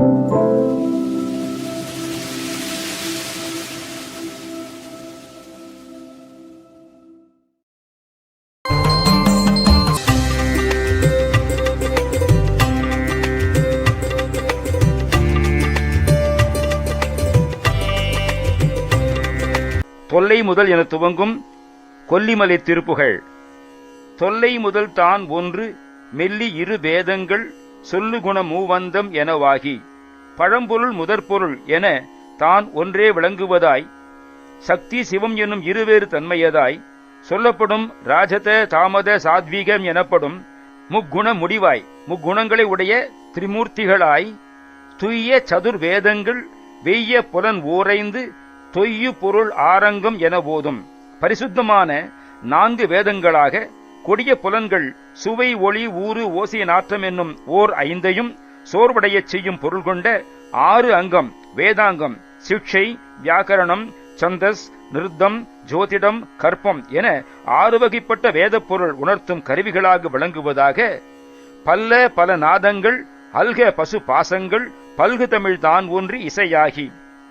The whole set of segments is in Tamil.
தொல்லை முதல் என துவங்கும் கொல்லிமலை திருப்புகழ் தொல்லை முதல் தான் ஒன்று மெல்லி இரு வேதங்கள் சொல்லுகுண மூவந்தம் எனவாகி பழம்பொருள் முதற்பொருள் என தான் ஒன்றே விளங்குவதாய் சக்தி சிவம் என்னும் இருவேறு தன்மையதாய் சொல்லப்படும் ராஜத தாமத சாத்வீகம் எனப்படும் முக்குண முடிவாய் முக்குணங்களை உடைய திரிமூர்த்திகளாய் துய்ய சதுர்வேதங்கள் வெய்ய புலன் ஓரைந்து தொய்யு பொருள் ஆரங்கம் என போதும் பரிசுத்தமான நான்கு வேதங்களாக கொடிய புலன்கள் சுவை ஒளி ஊறு ஓசிய நாற்றம் என்னும் ஓர் ஐந்தையும் சோர்வடையச் செய்யும் பொருள் கொண்ட ஆறு அங்கம் வேதாங்கம் சிக்ஷை வியாக்கரணம் சந்தஸ் நிருத்தம் ஜோதிடம் கற்பம் என ஆறு வகைப்பட்ட வேதப்பொருள் உணர்த்தும் கருவிகளாக விளங்குவதாக பல்ல பல நாதங்கள் அல்க பசு பாசங்கள் பல்கு தமிழ் தான் ஒன்று இசையாகி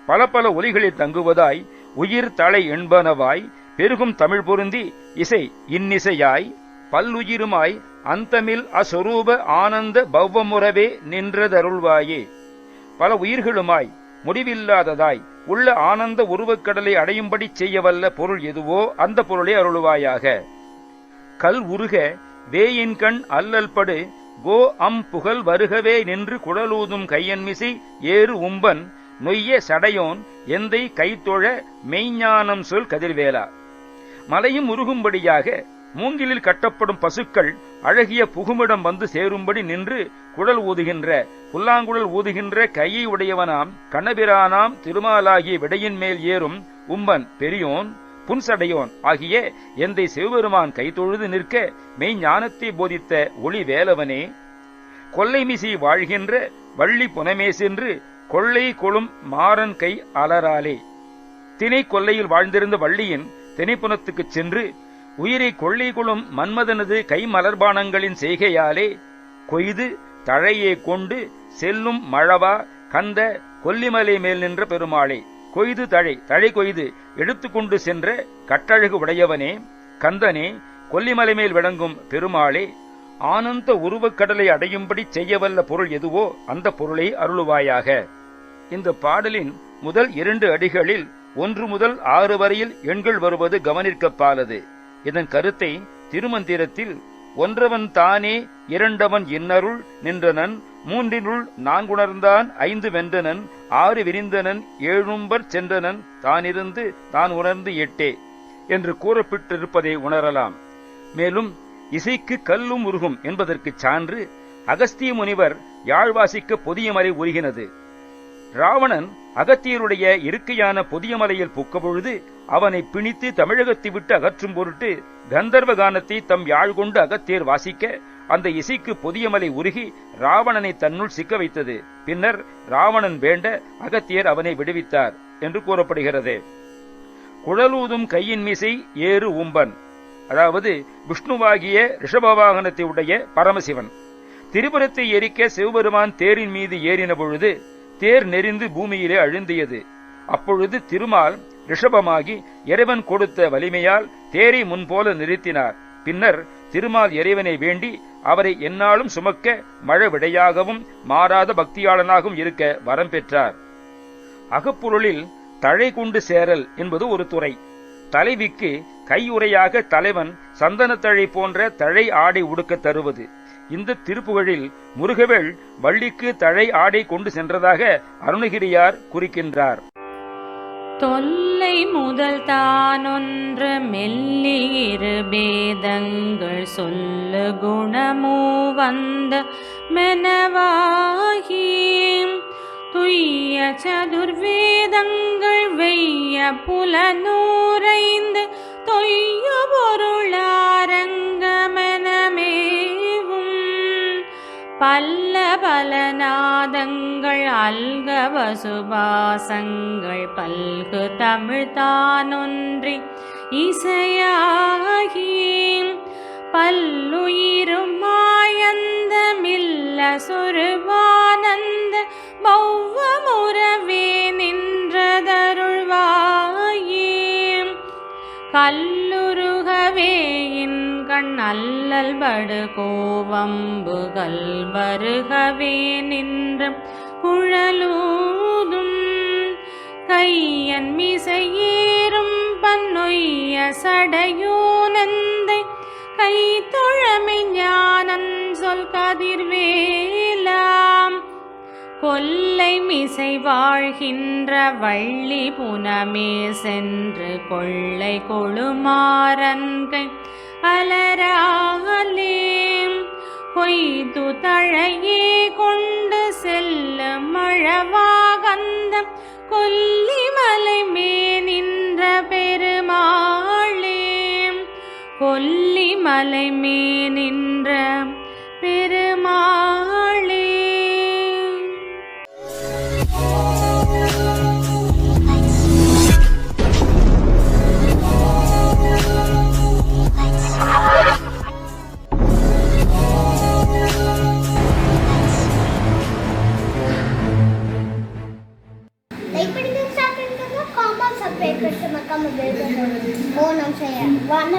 பல பல ஒலிகளில் தங்குவதாய் உயிர் தலை என்பனவாய் பெருகும் தமிழ் பொருந்தி இசை இன்னிசையாய் பல்லுயிருமாய் அந்தமில் அஸ்வரூப ஆனந்த பவ்வமுறவே நின்றதருள்வாயே. பல உயிர்களுமாய் முடிவில்லாததாய் உள்ள ஆனந்த உருவக்கடலை அடையும்படி செய்யவல்ல பொருள் எதுவோ அந்த பொருளை அருளுவாயாக. கல் உருக வேயின்கண் அல்லல் படு கோ அம் புகழ் வருகவே நின்று குழலூதும் கையன்மிசை ஏறு உம்பன் நொய்ய சடையோன் எந்தை கைத்தொழ மெய்ஞானம் சொல் கதிர்வேலா. மலையும் உருகும்படியாக மூங்கிலில் கட்டப்படும் பசுக்கள் அழகிய புகுமிடம் வந்து சேரும்படி நின்று குழல் ஊதுகின்ற புல்லாங்குழல் ஊதுகின்ற கையை உடையவனாம் கண்ணபிரானாம் திருமாலாகிய விடையின் மேல் ஏறும் உம்பன் பெரியோன் புன்சடையோன் ஆகிய எந்தை சிவபெருமான் கைதொழுது நிற்க மெய்ஞானத்தை போதித்த ஒளி வேலவனே. கொல்லைமிசி வாழ்கின்ற வள்ளி புனமே சென்று கொள்ளை கொழும் மாறன் கை அலராலே தினை கொல்லையில் வாழ்ந்திருந்த வள்ளியின் திணைப்புனத்துக்குச் சென்று உயிரை கொள்ளி கொளும் மன்மதனது கை மலர்பானங்களின் செய்கையாலே கொய்து தழையே கொண்டு செல்லும் மழவா கந்த கொல்லிமலை மேல் நின்ற பெருமாளே. கொய்து தழை தழை கொய்து எடுத்துக்கொண்டு சென்ற கட்டழகு உடையவனே கந்தனே கொல்லிமலை மேல் விளங்கும் பெருமாளே ஆனந்த உருவக்கடலை அடையும்படி செய்யவல்ல பொருள் எதுவோ அந்த பொருளை அருளுவாயாக. இந்த பாடலின் முதல் இரண்டு அடிகளில் ஒன்று முதல் ஆறு வரையில் எண்கள் வருவது கவனிற்கப்பாலது. இதன் கருத்தை திருமந்திரத்தில் ஒன்றவன் தானே இரண்டவன் இன்னருள் நின்றனன் மூன்றினுள் நான்குணர்ந்தான் ஐந்து வென்றனன் ஆறு விரிந்தனன் ஏழும்பர் சென்றனன் தானிருந்து தான் உணர்ந்து எட்டே என்று கூறப்பட்டிருப்பதை உணரலாம். மேலும் இசைக்கு கல்லும் உருகும் என்பதற்குச் சான்று அகஸ்திய முனிவர் யாழ்வாசிக்க பொதிய மறை உருகினது. ராவணன் அகத்தியருடைய இருக்கையான புதிய மலையில் புக்கபொழுது அவனை பிணித்து தமிழகத்தை விட்டு அகற்றும் பொருட்டு கந்தர்வ கானத்தை தம் யாழ் கொண்டு அகத்தியர் வாசிக்க அந்த இசைக்கு பொதியமலை உருகி ராவணனை தன்னுள் சிக்க வைத்தது. பின்னர் ராவணன் வேண்ட அகத்தியர் அவனை விடுவித்தார் என்று கூறப்படுகிறது. குழலூதும் கையின் மிசை ஏறு உம்பன் அதாவது விஷ்ணுவாகிய ரிஷபவாகனத்தை உடைய பரமசிவன். திரிபுரத்தை எரிக்க சிவபெருமான் தேரின் மீது ஏறின பொழுது தேர் நெறிந்து பூமியிலே அழுந்தியது. அப்பொழுது திருமால் ரிஷபமாகி இறைவன் கொடுத்த வலிமையால் தேரை முன்போல நிறுத்தினார். பின்னர் திருமால் இறைவனை வேண்டி அவரை எந்நாளும் சுமக்க மழை விடையாகவும் மாறாத பக்தியாளனாகவும் இருக்க வரம் பெற்றார். அகப்பொருளில் தழை கொண்டு சேரல் என்பது ஒரு துறை. தலைவிக்கு கையுறையாக தலைவன் சந்தனத்தழை போன்ற தழை ஆடை உடுக்க தருவது. இந்த திருப்புகழில் முருகவேள் வள்ளிக்கு தழை ஆடை கொண்டு சென்றதாக அருணகிரியார் குறிக்கின்றார் தொல்லை முதல் தானொன்று மெல்லியிரு பேதங்கள் சொல்லு குணமூ வந்த மெனவாகி. துய்ய சதுர்வேதங்கள் வெய்ய புலனூரைந்து பல்ல அல்க வசுபாசங்கள் பல்கு தமிழ்தானொன்றி இசையாகி பல்லுயிரும் மாயந்த மில்ல சுருவானந்த பௌவமுறவே நின்றதருள்வாயே. கல்லுருகவே அல்லல் படு கோவம்புகள் வருகவே நின்ற குழலூதும் கையன் மிசையேறும் பன்னொய்ய சடையூனந்தை கை தொழமை ஞானன் சொல் கதிர்வேலாம். கொல்லை மிசை வாழ்கின்ற வள்ளி புனமே சென்று கொள்ளை கொழுமாறன்கை அலராலே கொய்து தழையே கொண்டு செல்ல மழவாகந்தம் கொல்லிமலை மே நின்ற பெருமாளே. கொல்லிமலை மே நின்ற பெருமாளே పేరు పెట్టి మా అమ్మ పేరు మోనం చేయాలి వాళ్ళ